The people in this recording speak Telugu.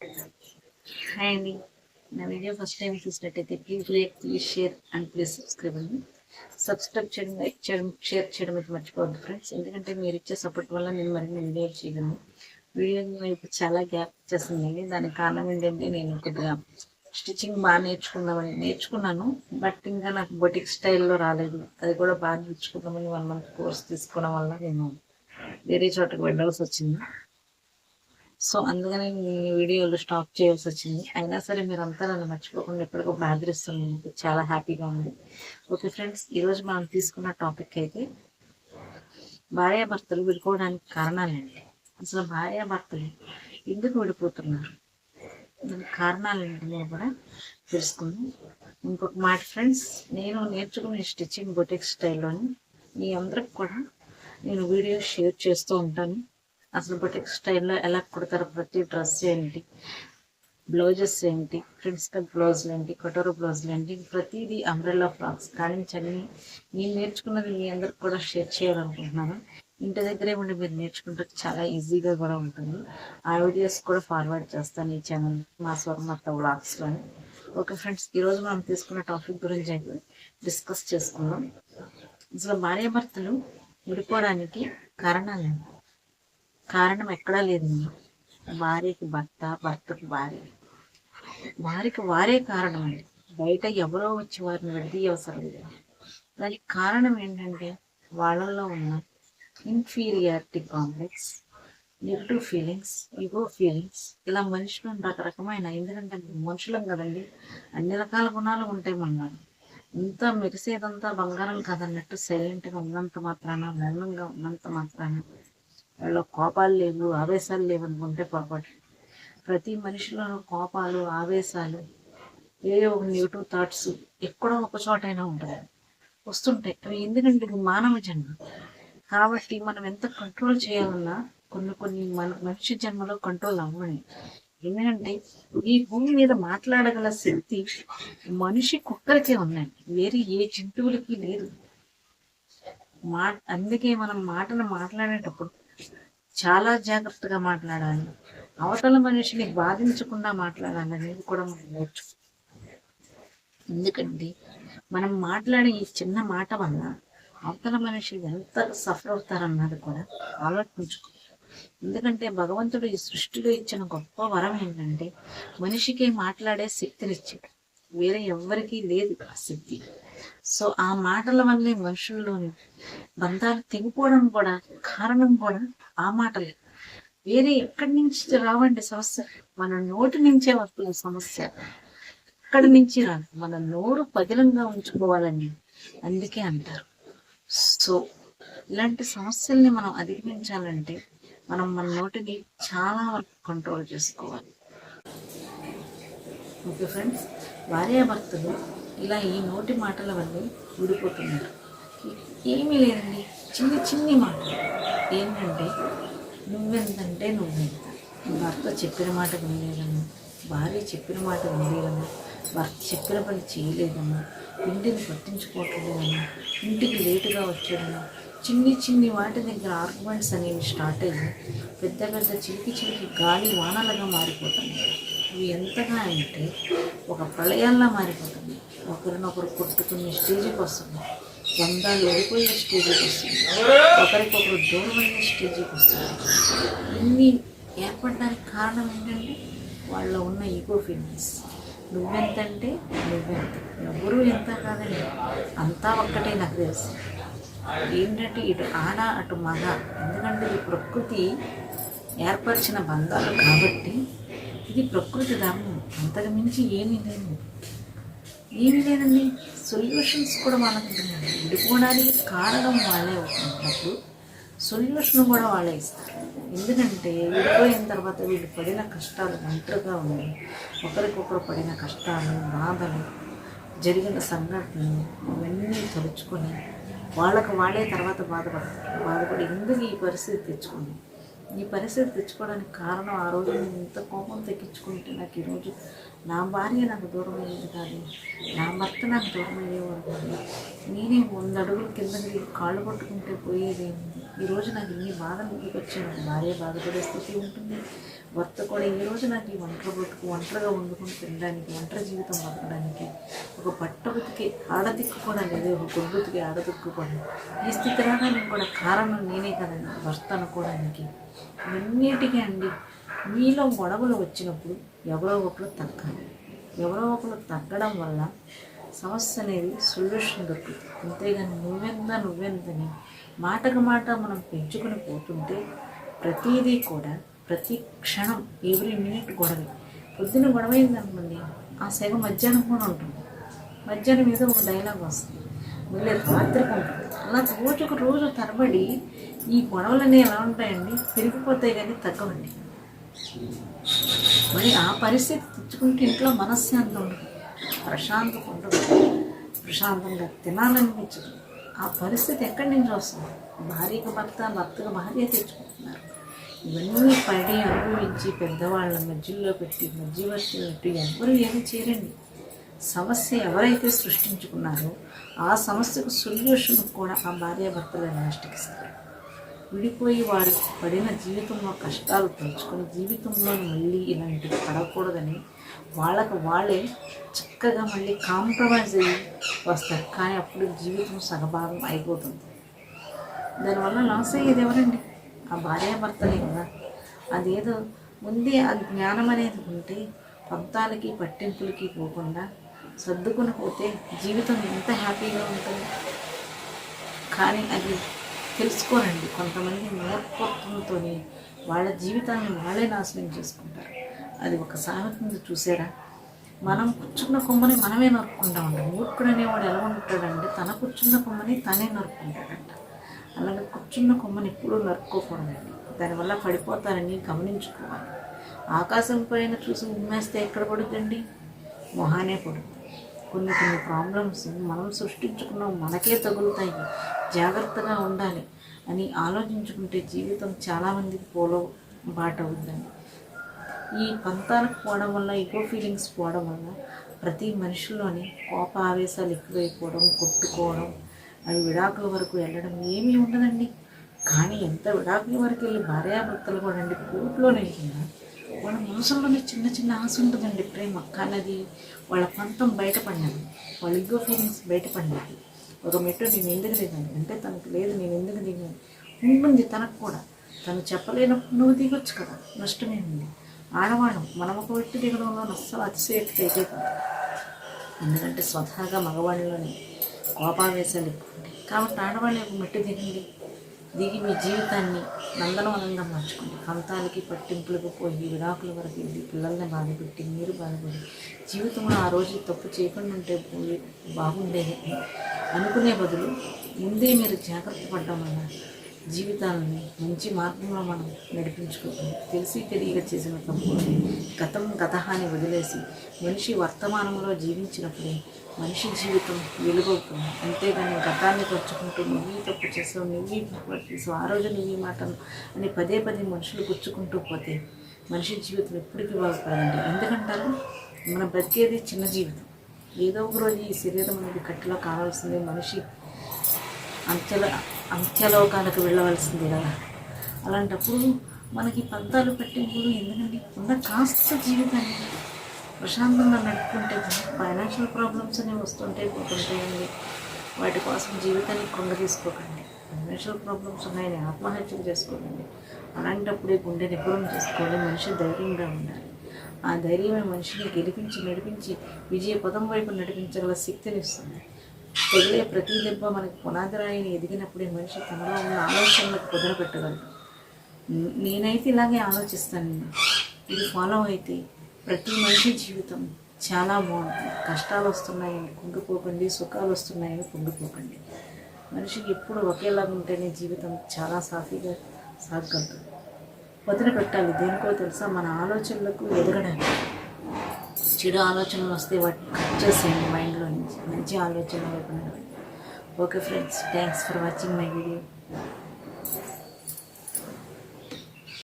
హాయ్ అండి. నా వీడియో ఫస్ట్ టైం చూసినట్టయితే please like please share and please subscribe అండి. సబ్స్క్రైబ్ చేయడం లైక్ చేయడం షేర్ చేయడం అయితే మర్చిపోవద్దు ఫ్రెండ్స్. ఎందుకంటే మీరు ఇచ్చే సపోర్ట్ వల్ల నేను మరిన్ని వీడియోలు చేయగలను. వీడియో ఇప్పుడు చాలా గ్యాప్ వచ్చేసిందండి. దానికి కారణం ఏంటంటే నేను కొద్దిగా స్టిచ్చింగ్ బాగా నేర్చుకుందామని నేర్చుకున్నాను. బట్ ఇంకా నాకు బొటిక్ స్టైల్లో రాలేదు. అది కూడా బాగా నేర్చుకుందామని వన్ మంత్ కోర్స్ తీసుకోవడం వల్ల నేను వేరే చోటకు వెళ్ళాల్సి వచ్చింది. సో అందుకనే వీడియోలు స్టాప్ చేయాల్సి వచ్చింది. అయినా సరే మీరంతా నన్ను మర్చిపోకుండా ఎప్పటికప్పుడు ఆదరిస్తున్నందుకు చాలా హ్యాపీగా ఉంది. ఓకే ఫ్రెండ్స్ ఈరోజు మనం తీసుకున్న టాపిక్ అయితే భార్యాభర్తలు విడిపోవడానికి కారణాలండి అసలు భార్యాభర్తలు ఎందుకు విడిపోతున్నారు? దానికి కారణాలు ఏంటనే కూడా తెలుసుకుందాం. ఇంకొక మాట ఫ్రెండ్స్ నేను నేర్చుకునే స్టిచ్చింగ్ బొటిక్ స్టైల్లోని మీ అందరికి కూడా నేను వీడియో షేర్ చేస్తూ ఉంటాను. అసలు బొటిక్ స్టైల్లో ఎలా కుడతారు ప్రతి డ్రెస్ ఏంటి? బ్లౌజెస్ ఏంటి? ఫ్రెండ్స్ కట్ బ్లౌజులు ఏంటి? కటోర బ్లౌజులు ఏంటి? ప్రతిదీ అంబ్రెల్లా ఫ్రాక్స్ కానించి నేను నేర్చుకున్నది మీ అందరికి కూడా షేర్ చేయాలనుకుంటున్నాను. ఇంటి దగ్గరే ఉండి మీరు నేర్చుకుంటే చాలా ఈజీగా కూడా ఉంటుంది. ఆ వీడియోస్ కూడా ఫార్వర్డ్ చేస్తాను ఈ ఛానల్ మా స్వర్మత్త బ్లాగ్స్లోని ఓకే ఫ్రెండ్స్ ఈరోజు మనం తీసుకున్న టాపిక్ గురించి అయితే డిస్కస్ చేసుకుందాం. అసలు భార్యాభర్తలు విడిపోవడానికి కారణాలు ఏంటి? కారణం ఎక్కడా లేదండి. భార్యకి భర్త భర్తకి భార్య. వారికి వారే కారణం అండి. బయట ఎవరో వచ్చి వారిని విడదీ అవసరం లేదు. దానికి కారణం ఏంటంటే వాళ్ళల్లో ఉన్న inferiority complex negative feelings ego feelings ఇలా మనుషులు రకరకమైన ఎందుకంటే మనుషులం కదండి. అన్ని రకాల గుణాలు ఉంటాయి మన ఇంత మెరిసేదంతా బంగారం కదన్నట్టు సైలెంట్గా ఉన్నంత మాత్రాన మౌనంగా ఉన్నంత మాత్రాన వాళ్ళ కోపాలు లేవు ఆవేశాలు లేవు అనుకుంటే పొరపాటు. ప్రతి మనిషిలోనూ కోపాలు ఆవేశాలు ఏ ఒక నెగిటివ్ థాట్స్ ఎక్కడో ఒక చోటైనా ఉంటాయి. వస్తుంటాయి. అవి ఎందుకంటే ఇది మానవ జన్మ. కాబట్టి మనం ఎంత కంట్రోల్ చేయాలన్నా కొన్ని కొన్ని మన మనిషి జన్మలో కంట్రోల్ అవ్వని. ఎందుకంటే ఈ భూమి మీద మాట్లాడగల శక్తి మనిషి కుక్కలకే ఉందండి. వేరే ఏ జంతువులకి లేదు. మా అందుకే మనం మాటలు మాట్లాడేటప్పుడు చాలా జాగ్రత్తగా మాట్లాడాలి. అవతల మనిషిని బాధించకుండా మాట్లాడాలి అనేది కూడా మనం నేర్చు ఎందుకంటే మనం మాట్లాడే ఈ చిన్న మాట వల్ల అవతల మనిషి ఎంత సఫర్ అవుతారన్నది కూడా ఆలోచించుకో ఎందుకంటే భగవంతుడు ఈ సృష్టిలో ఇచ్చిన గొప్ప వరం ఏంటంటే మనిషికి మాట్లాడే శక్తినిచ్చాడు వేరే ఎవ్వరికీ లేదు ఆ శక్తి సో ఆ మాటల వల్లే మనుషుల్లోని బంధాలు తెగిపోవడం కూడా కారణం కూడా ఆ మాటలే. వేరే ఎక్కడి నుంచి రావండి సమస్య? మన నోటి నుంచే వస్తుంది సమస్య. ఎక్కడి నుంచి రాదు? మన నోరు పదిలంగా ఉంచుకోవాలని అందుకే అంటారు. సో ఇలాంటి సమస్యల్ని మనం అధిగమించాలంటే మనం మన నోటిని చాలా వరకు కంట్రోల్ చేసుకోవాలి. ఓకే ఫ్రెండ్స్ భార్యాభర్తలు ఇలా ఈ నోటి మాటల వల్లే విడిపోతున్నారు. ఏమీ లేదండి. చిన్ని చిన్ని మాటలు. ఏంటంటే నువ్వెంతంటే నువ్వెంత భర్త చెప్పిన మాట వినలేదమ్మా. భార్య చెప్పిన మాట వినలేదమ్మా. భర్త చెప్పిన పని చేయలేదమ్మా. ఇంటిని పట్టించుకోవట్లేదమ్మా. ఇంటికి లేటుగా వచ్చాడమ్మా. చిన్ని చిన్ని వాటి దగ్గర ఆర్గ్యుమెంట్స్ అనేవి స్టార్ట్ అయ్యి పెద్ద పెద్ద చిలికి చిలికి గాలి వానలుగా మారిపోతున్నాయి. ఇవి ఎంతగా అంటే ఒక ప్రళయాల్లా మారిపోతుంది. ఒకరినొకరు కొట్టుకునే స్టేజ్కి వస్తుంది. బంధాలు ఓడిపోయే స్టేజ్కి వస్తుంది. ఒకరికొకరు దూరమయ్యే స్టేజ్కి వస్తుంది. ఇన్ని ఏర్పడడానికి కారణం ఏంటంటే వాళ్ళ ఉన్న ఈగో ఫీలింగ్స్ నువ్వెంతంటే నువ్వెంత. ఎవరు ఎంత కాదండి అంతా ఒక్కటే నాకు తెలుసు. ఏంటంటే ఇటు ఆడ అటు మగ ఎందుకంటే ఇది ప్రకృతి ఏర్పరిచిన బంధాలు కాబట్టి ఇది ప్రకృతి ధర్మం. అంతకు మించి ఏమీ లేదు. ఏమీ లేదండి. సొల్యూషన్స్ కూడా మనకు విడిపోవడానికి కారణం వాళ్ళే ఉన్నప్పుడు సొల్యూషన్ కూడా వాళ్ళే ఇస్తారు. ఎందుకంటే విడిపోయిన తర్వాత వీళ్ళు పడిన కష్టాలు ఒంటరిగా ఉన్నాయి ఒకరికొకరు పడిన కష్టాలు బాధలు జరిగిన సంఘటనలు ఇవన్నీ తలుచుకొని వాళ్ళకు వాళ్ళే తర్వాత బాధపడతారు. బాధపడి ఎందుకు ఈ పరిస్థితి తెచ్చుకుంది? ఈ పరిస్థితి తెచ్చుకోవడానికి కారణం ఆ రోజు నేను ఇంత కోపం తెగించుకుంటే నాకు ఈరోజు నా భార్య నాకు దూరం అయ్యేది కాదు. నా భర్త నాకు దూరం అయ్యేవాడు కాదు. నేనే వంద అడుగుల కిందకి కాళ్ళు పట్టుకుంటే పోయేది ఈరోజు నాకు ఇన్ని బాధలు ఎందుకు వచ్చాను భార్య బాధపడే స్థితి ఉంటుంది. భర్త కూడా ఈ నాకు ఈ ఒంటరి బ్రతుకు ఒంటరిగా వండుకొని తినడానికి ఒంటరి జీవితం బతకడానికి ఒక పట్ట బతికి ఆడదిక్కు కూడా లేదు ఒక గొడ్డుతికి ఆడదిక్కు కూడా ఈ స్థితి రావడానికి కూడా కారణం నేనే కదండి భర్త అనుకోవడానికి. అన్నిటికీ అండి మీలో గొడవలు వచ్చినప్పుడు ఎవరో ఒకరు తగ్గాలి. ఎవరో ఒకరు తగ్గడం వల్ల సమస్య అనేది సొల్యూషన్ దొరుకుతుంది అంతేగాని నువ్వెంత నువ్వెంతని మాటకు మాట మనం పెంచుకుని పోతుంటే ప్రతిదీ కూడా ప్రతి క్షణం ఎవ్రీ మినిట్ గొడవ. పొద్దున గొడవ అయిందనుకోండి ఆ సెగ మధ్యాహ్నం కూడా ఉంటుంది. మధ్యాహ్నం మీద ఒక డైలాగ్ వస్తుంది. మళ్ళీ రాత్రికి ఉంటుంది. అలా రోజుకు రోజు తరబడి ఈ గొడవలన్నీ ఎలా ఉంటాయండి? పెరిగిపోతాయి కానీ తగ్గవండి. మరి ఆ పరిస్థితి తెచ్చుకుంటే ఇంట్లో మనశ్శాంతి ఉండదు ప్రశాంతత ఉండదు ప్రశాంతంగా తినాలనిపించదు. ఆ పరిస్థితి ఎక్కడి నుంచి వస్తుంది? భార్యకు భర్త భర్తకు భార్య తెచ్చుకుంటున్నారు. ఇవన్నీ పడి అనుభవించి పెద్దవాళ్ళ మధ్యలో పెట్టి మధ్యవర్తులు పెట్టి ఎవరు ఏమి చేయరండి. సమస్య ఎవరైతే సృష్టించుకున్నారో ఆ సమస్యకు సొల్యూషన్ కూడా ఆ భార్యాభర్తలు లాస్ట్కి విడిపోయి వారు పడిన జీవితంలో కష్టాలు తలుచుకొని జీవితంలో మళ్ళీ ఇలాంటివి పడకూడదని వాళ్ళకు వాళ్ళే చక్కగా మళ్ళీ కాంప్రమైజ్ అయ్యి వస్తారు. కానీ అప్పుడు జీవితం సగభాగం అయిపోతుంది. దానివల్ల లాస్ అయ్యేది ఎవరండి? ఆ భార్యాభర్తలే కదా. అదేదో ముందే ఆ జ్ఞానం అనేది ఉంటే పంతాలకి పట్టింపులకి పోకుండా సర్దుకుని పోతే జీవితం ఎంత హ్యాపీగా ఉంటుంది. కానీ అది తెలుసుకోరండి. కొంతమంది మూర్ఖత్వంతో వాళ్ళ జీవితాన్ని వాళ్ళే నాశనం చేసుకుంటారు. అది ఒక సామెత చూసారా? మనం కూర్చున్న కొమ్మని మనమే నరుక్కుంటామండి. మూర్ఖుడు అనేవాడు ఎలా ఉంటాడంటే తన కూర్చున్న కొమ్మని తనే నరుక్కుంటాడంట. అలాగే కూర్చున్న కొమ్మని ఎప్పుడూ నరుక్కోకూడదండి దానివల్ల పడిపోతారని గమనించుకోవాలి. ఆకాశం పైన చూసి ఉమ్మేస్తే ఎక్కడ పడుతుందండి మొహానే పడుతుంది. కొన్ని కొన్ని ప్రాబ్లమ్స్ మనం సృష్టించుకున్నాం మనకే తగులుతాయి. జాగ్రత్తగా ఉండాలి అని ఆలోచించుకుంటే జీవితం చాలామందికి పోలో బాట అవుతుందండి ఈ పంతాలకు పోవడం వల్ల ఎగో ఫీలింగ్స్ పోవడం వల్ల ప్రతి మనిషిలోని కోప ఆవేశాలు ఎక్కువైపోవడం కొట్టుకోవడం అవి విడాకుల వరకు వెళ్ళడం ఏమీ ఉండదండి. కానీ ఎంత విడాకుల వరకు వెళ్ళి భార్యాభర్తలు కూడా అండి కోర్టులో నిలిచినా వాళ్ళ మనసులోనే చిన్న చిన్న ఆశ ఉంటుందండి. ప్రేమ కానీ వాళ్ళ పంతం బయటపడినది వాళ్ళ ఇగో ఫీలింగ్స్ బయటపడినది. ఒక మెట్టు నేను ఎందుకు దిగాను? అంటే తనకు లేదు నేను ఎందుకు దిగాను? ఉంటుంది తనకు కూడా. తను చెప్పలేనప్పుడు నువ్వు దిగొచ్చు కదా. నష్టమే ఉంది ఆడవాళ్ళం మనం ఒక వ్యక్తి దిగడంలో అస్సలు అతిశయక్తి అయితే కాదు. ఎందుకంటే స్వతహాగా మగవాళ్ళలోనే కోపావేశాలు. కాబట్టి ఆడవాళ్ళు ఒక మెట్టు దిగండి. దిగి మీ జీవితాన్ని నందనవనంగా మార్చుకోండి. పంతాలకి పట్టింపులకు పోయి విడాకుల వరకు వెళ్ళి పిల్లల్ని బాధపెట్టి మీరు బాధపడి జీవితంలో ఆ రోజు తప్పు చేయకుండా ఉంటే పోయి బాగుండేది. అనుకునే బదులు ముందే మీరు జాగ్రత్త పడడం వల్ల జీవితాలని మంచి మార్గంలో మనం నడిపించుకోవాలి. తెలిసి తెలియక చేసిన తప్పు గతం గతహాన్ని వదిలేసి మనిషి వర్తమానంలో జీవించినప్పుడే మనిషి జీవితం వెలుగవుతుంది. అంతేగాని గతాన్ని తలుచుకుంటూ నువ్వు ఈ తప్పు చేసావు నువ్వు ఈ తప్పు ఆ రోజు నువ్వు ఈ మాటను అని పదే పదే మనుషులు గుచ్చుకుంటూ పోతే మనిషి జీవితం ఎప్పటికీ బాగుపడదండి. ఎందుకంటారు? మన బ్రతికేది చిన్న జీవితం. ఏదో ఒక రోజు ఈ శరీరం అనేది కట్టెలో కావాల్సిందే మనిషి అంచెల అంత్యలోకాలకు వెళ్ళవలసింది కదా. అలాంటప్పుడు మనకి పంతాలు పెట్టేప్పుడు ఎందుకంటే ఉన్న కాస్త జీవితాన్ని ప్రశాంతంగా నడుపుకుంటే ఫైనాన్షియల్ ప్రాబ్లమ్స్ అనేవి వస్తుంటే పోతుంటాయండి. వాటి కోసం జీవితాన్ని కొంగ తీసుకోకండి. ఫైనాన్షియల్ ప్రాబ్లమ్స్ ఉన్నాయని ఆత్మహత్యలు చేసుకోకండి. అలాంటప్పుడే గుండె నిపుణం చేసుకోవాలి. మనిషి ధైర్యంగా ఉండాలి. ఆ ధైర్యమే మనిషిని గెలిపించి నడిపించి విజయ పదం వైపు నడిపించగల శక్తిని ఇస్తుంది. తగిలే ప్రతి దెబ్బ మనకి పునాదిరాయిని ఎదిగినప్పుడే మనిషి తనలో ఉన్న ఆలోచనలకు కుదర పెట్టగలడు నేనైతే ఇలాగే ఆలోచిస్తాను ఇది ఫాలో అయితే ప్రతి మనిషి జీవితం చాలా బాగుంటుంది. కష్టాలు వస్తున్నాయని కుంగిపోకండి సుఖాలు వస్తున్నాయని కుంగిపోకండి. మనిషికి ఎప్పుడు ఒకేలాగా ఉంటేనే జీవితం చాలా సాఫీగా సాగగలదు వదిలిపెట్టాలి. దేనికో తెలుసా? మన ఆలోచనలకు ఎదగడానికి చెడు ఆలోచనలు వస్తే వాటిని కట్ చేసేయండి మైండ్లో నుంచి. మంచి ఆలోచనలు okay friends thanks for watching my video